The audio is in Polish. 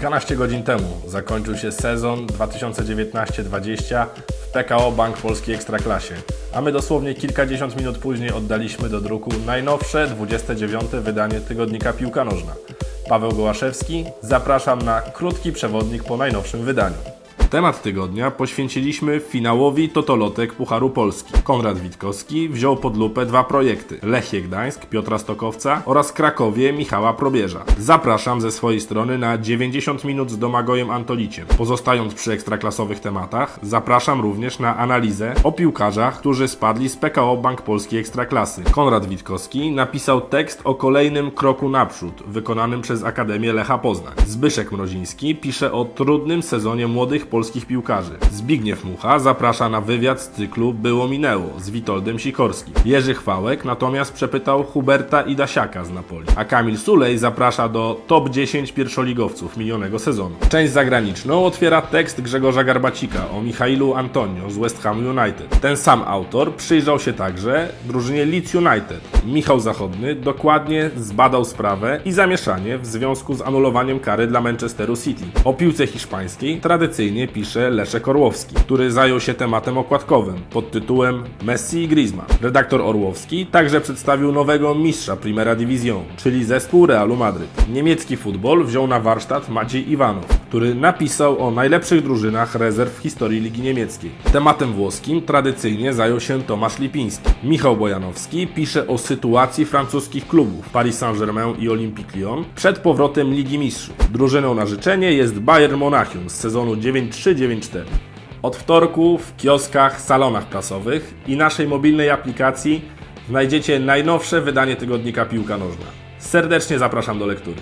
Kilkanaście godzin temu zakończył się sezon 2019-20 w PKO Bank Polski Ekstraklasie, a my dosłownie kilkadziesiąt minut później oddaliśmy do druku najnowsze 29. wydanie tygodnika Piłka Nożna. Paweł Gołaszewski, zapraszam na krótki przewodnik po najnowszym wydaniu. Temat tygodnia poświęciliśmy finałowi Totolotek Pucharu Polski. Konrad Witkowski wziął pod lupę dwa projekty: Lechie Gdańsk Piotra Stokowca oraz Krakowie Michała Probierza. Zapraszam ze swojej strony na 90 minut z Domagojem Antoliciem. Pozostając przy ekstraklasowych tematach, zapraszam również na analizę o piłkarzach, którzy spadli z PKO Bank Polski Ekstraklasy. Konrad Witkowski napisał tekst o kolejnym kroku naprzód, wykonanym przez Akademię Lecha Poznań. Zbyszek Mroziński pisze o trudnym sezonie młodych polskich piłkarzy. Zbigniew Mucha zaprasza na wywiad z cyklu Było Minęło z Witoldem Sikorskim. Jerzy Chwałek natomiast przepytał Huberta i Dasiaka z Napoli. A Kamil Sulej zaprasza do top 10 pierwszoligowców minionego sezonu. Część zagraniczną otwiera tekst Grzegorza Garbacika o Michailu Antonio z West Ham United. Ten sam autor przyjrzał się także drużynie Leeds United. Michał Zachodny dokładnie zbadał sprawę i zamieszanie w związku z anulowaniem kary dla Manchesteru City. O piłce hiszpańskiej tradycyjnie pisze Leszek Orłowski, który zajął się tematem okładkowym pod tytułem Messi i Griezmann. Redaktor Orłowski także przedstawił nowego mistrza Primera Division, czyli zespół Realu Madryt. Niemiecki futbol wziął na warsztat Maciej Iwanow, który napisał o najlepszych drużynach rezerw w historii Ligi Niemieckiej. Tematem włoskim tradycyjnie zajął się Tomasz Lipiński. Michał Bojanowski pisze o sytuacji francuskich klubów Paris Saint-Germain i Olympique Lyon przed powrotem Ligi Mistrzów. Drużyną na życzenie jest Bayern Monachium z sezonu 9-3-9-4. Od wtorku w kioskach, salonach prasowych i naszej mobilnej aplikacji znajdziecie najnowsze wydanie tygodnika Piłka Nożna. Serdecznie zapraszam do lektury.